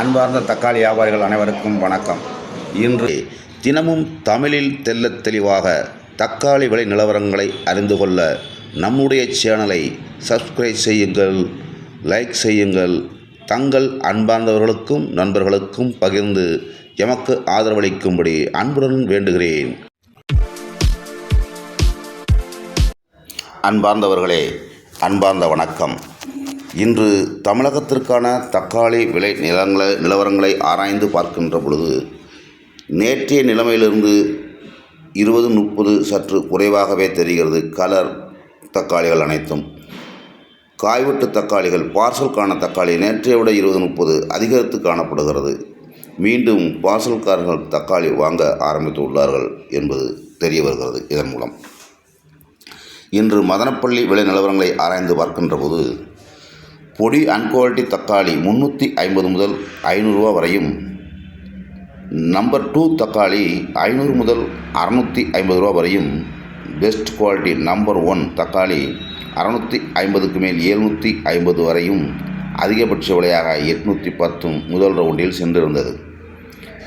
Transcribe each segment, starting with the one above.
அன்பார்ந்த தக்காளி வியாபாரிகள் அனைவருக்கும் வணக்கம். இன்று தினமும் தமிழில் தெள்ளத் தெளிவாக தக்காளி விலை நிலவரங்களை அறிந்து கொள்ள நம்முடைய சேனலை சப்ஸ்கிரைப் செய்யுங்கள் லைக் செய்யுங்கள். தங்கள் அன்பார்ந்தவர்களுக்கும் நண்பர்களுக்கும் பகிர்ந்து எமக்கு ஆதரவளிக்கும்படி அன்புடன் வேண்டுகிறேன். அன்பார்ந்தவர்களே அன்பார்ந்த வணக்கம். இன்று தமிழகத்திற்கான தக்காளி விலை நிலங்களை நிலவரங்களை ஆராய்ந்து பார்க்கின்ற பொழுது நேற்றைய நிலைமையிலிருந்து இருபது முப்பது சற்று குறைவாகவே தெரிகிறது கலர் தக்காளிகள் அனைத்தும். காய்வெட்டு தக்காளிகள் பார்சலுக்கான தக்காளி நேற்றைய விட இருபது முப்பது அதிகரித்து காணப்படுகிறது. மீண்டும் பார்சல்காரர்கள் தக்காளி வாங்க ஆரம்பித்து உள்ளார்கள் என்பது தெரிய வருகிறது இதன் மூலம். இன்று மதனப்பள்ளி விலை நிலவரங்களை ஆராய்ந்து பார்க்கின்ற போது பொடி அன்குவாலிட்டி தக்காளி முந்நூற்றி ஐம்பது முதல் ஐநூறுரூவா வரையும். நம்பர் டூ தக்காளி ஐநூறு முதல் அறநூற்றி ஐம்பது ரூபா வரையும். பெஸ்ட் குவாலிட்டி நம்பர் ஒன் தக்காளி அறநூற்றி ஐம்பதுக்கு மேல் எழுநூற்றி ஐம்பது வரையும். அதிகபட்ச விலையாக எட்நூற்றி பத்தும் முதல் ரவுண்டில் சென்றிருந்தது.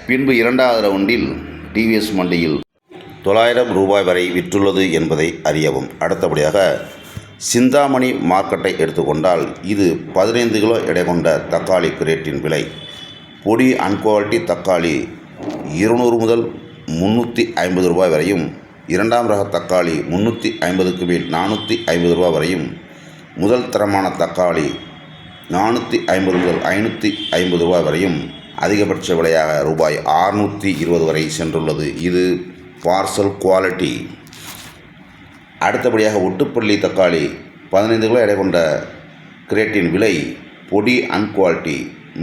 பின்பு இரண்டாவது ரவுண்டில் டிவிஎஸ் மண்டியில் தொள்ளாயிரம் ரூபாய் வரை விற்றுள்ளது என்பதை அறியவும். அடுத்தபடியாக சிந்தாமணி மார்க்கெட்டை எடுத்துக்கொண்டால் இது பதினைந்து கிலோ எடை கொண்ட தக்காளி கிரேட்டின் விலை. பொடி அன்குவாலிட்டி தக்காளி இருநூறு முதல் முந்நூற்றி ஐம்பது ரூபாய் வரையும் இரண்டாம் ரக தக்காளி முந்நூற்றி ஐம்பதுக்கு மேல் நானூற்றி ஐம்பது ரூபாய் வரையும் முதல் தரமான தக்காளி நானூற்றி ஐம்பது முதல் ஐநூற்றி ஐம்பது ரூபாய் வரையும் அதிகபட்ச விலையாக ரூபாய் ஆறுநூற்றி இருபது வரை சென்றுள்ளது. இது பார்சல் குவாலிட்டி. அடுத்தபடியாக ஒட்டுப்பள்ளி தக்காளி பதினைந்து கிலோ எடை கொண்ட கிரேட்டின் விலை பொடி அன்குவாலிட்டி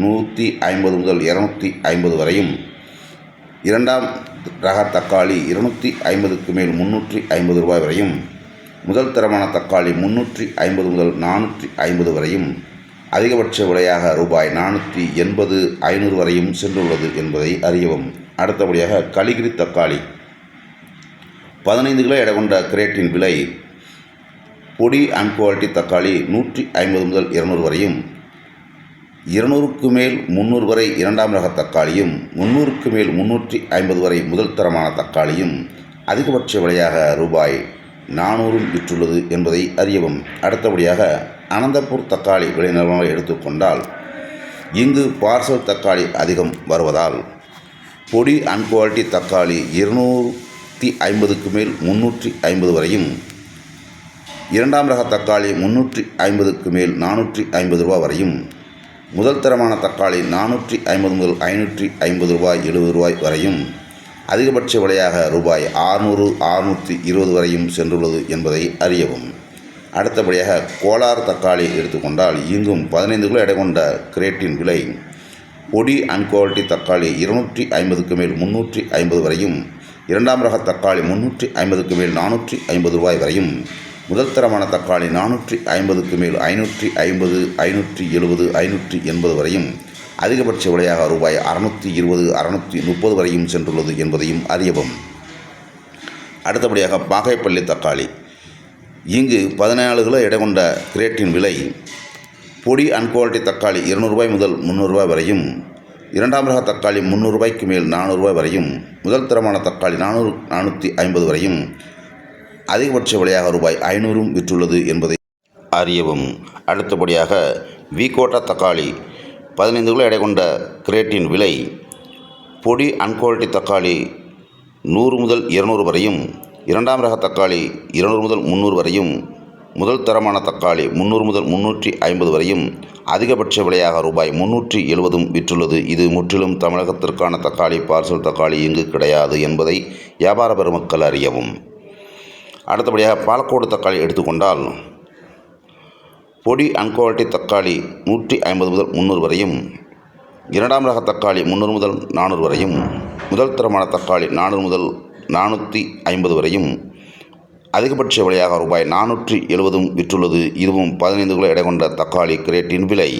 நூற்றி ஐம்பது முதல் இரநூத்தி ஐம்பது வரையும். இரண்டாம் ரக தக்காளி இருநூற்றி ஐம்பதுக்கு மேல் முந்நூற்றி ஐம்பது ரூபாய் வரையும். முதல் தரமான தக்காளி முந்நூற்றி ஐம்பது முதல் நானூற்றி ஐம்பது வரையும். அதிகபட்ச விலையாக ரூபாய் நானூற்றி எண்பது ஐநூறு வரையும் சென்றுள்ளது என்பதை அறியவும். அடுத்தபடியாக கலிகிரி தக்காளி பதினைந்து கிலோ எடை கொண்ட கிரேட்டின் விலை பொடி அண்ட் குவாலிட்டி தக்காளி நூற்றி ஐம்பது முதல் இருநூறு வரையும் இருநூறுக்கு மேல் முந்நூறு வரை இரண்டாம் ரக தக்காளியும் முந்நூறுக்கு மேல் முந்நூற்றி ஐம்பது வரை முதல் தரமான தக்காளியும் அதிகபட்ச விலையாக ரூபாய் நானூறும் விற்றுள்ளது என்பதை அறியவும் அடுத்தபடியாக அனந்தபூர் தக்காளி விலை நிறுவனங்களை எடுத்துக்கொண்டால் இங்கு பார்சல் தக்காளி அதிகம் வருவதால் பொடி அன்குவாலிட்டி தக்காளி இருநூறு நூற்றி ஐம்பதுக்கு மேல் முந்நூற்றி ஐம்பது வரையும் இரண்டாம் ரக தக்காளி முந்நூற்றி ஐம்பதுக்கு மேல் நானூற்றி ஐம்பது ரூபா வரையும் முதல் தரமான தக்காளி நானூற்றி ஐம்பது முதல் ஐநூற்றி ஐம்பது ரூபாய் எழுபது ரூபாய் வரையும் அதிகபட்ச விலையாக ரூபாய் ஆறுநூறு ஆறுநூற்றி இருபது வரையும் சென்றுள்ளது என்பதை அறியவும். அடுத்தபடியாக கோலார் தக்காளி எடுத்துக்கொண்டால் இங்கும் பதினைந்து கிலோ எடை கொண்ட கிரேட்டின் விலை பொடி அன்குவாலிட்டி தக்காளி இருநூற்றி ஐம்பதுக்கு மேல் முன்னூற்றி ஐம்பது வரையும் இரண்டாம் ரக தக்காளி முந்நூற்றி ஐம்பதுக்கு மேல் நானூற்றி ஐம்பது ரூபாய் வரையும். முதல் தரமான தக்காளி நானூற்றி ஐம்பதுக்கு மேல் ஐநூற்றி ஐம்பது ஐநூற்றி எழுபது ஐநூற்றி எண்பது வரையும். அதிகபட்ச விலையாக ரூபாய் அறுநூற்றி இருபது அறுநூற்றி முப்பது வரையும் சென்றுள்ளது என்பதையும் அறியவும். அடுத்தபடியாக பாகைப்பள்ளி தக்காளி. இங்கு பதினாலு கிலோ எடை கொண்ட கிரேட்டின் விலை. பொடி அன்குவாலிட்டி தக்காளி இருநூறுபாய் முதல் முந்நூறுரூபாய் வரையும். இரண்டாம் ரக தக்காளி முந்நூறுபாய்க்கு மேல் நானூறுபாய் வரையும் முதல் தரமான தக்காளி நானூறு நானூற்றி ஐம்பது வரையும் அதிகபட்ச விலையாக ரூபாய் ஐநூறும் விற்றுள்ளது என்பதை அறியவும். அடுத்தபடியாக வீகோட்டா தக்காளி பதினைந்து கிலோ எடை கொண்ட கிரேட்டின் விலை பொடி அன்குவாலிட்டி தக்காளி நூறு முதல் இருநூறு வரையும் இரண்டாம் ரக தக்காளி இருநூறு முதல் முந்நூறு வரையும் முதல் தரமான தக்காளி முந்நூறு முதல் முன்னூற்றி ஐம்பது வரையும் அதிகபட்ச விலையாக ரூபாய் முன்னூற்றி எழுபதும் விற்றுள்ளது. இது முற்றிலும் தமிழகத்திற்கான தக்காளி பார்சல் தக்காளி இங்கு கிடையாது என்பதை வியாபார பெருமக்கள் அறியவும். அடுத்தபடியாக பாலக்கோடு தக்காளி எடுத்துக்கொண்டால் பொடி அன்குவாலிட்டி தக்காளி நூற்றி ஐம்பது முதல் முந்நூறு வரையும் இரண்டாம் ரக தக்காளி முந்நூறு முதல் நானூறு வரையும் முதல் தரமான தக்காளி நானூறு முதல் நானூற்றி ஐம்பது வரையும் அதிகபட்ச விலையாக ரூபாய் நானூற்றி எழுபதும் விற்றுள்ளது. இதுவும் பதினைந்து கிலோ எடை கொண்ட தக்காளி கிரேட்டின் விலை.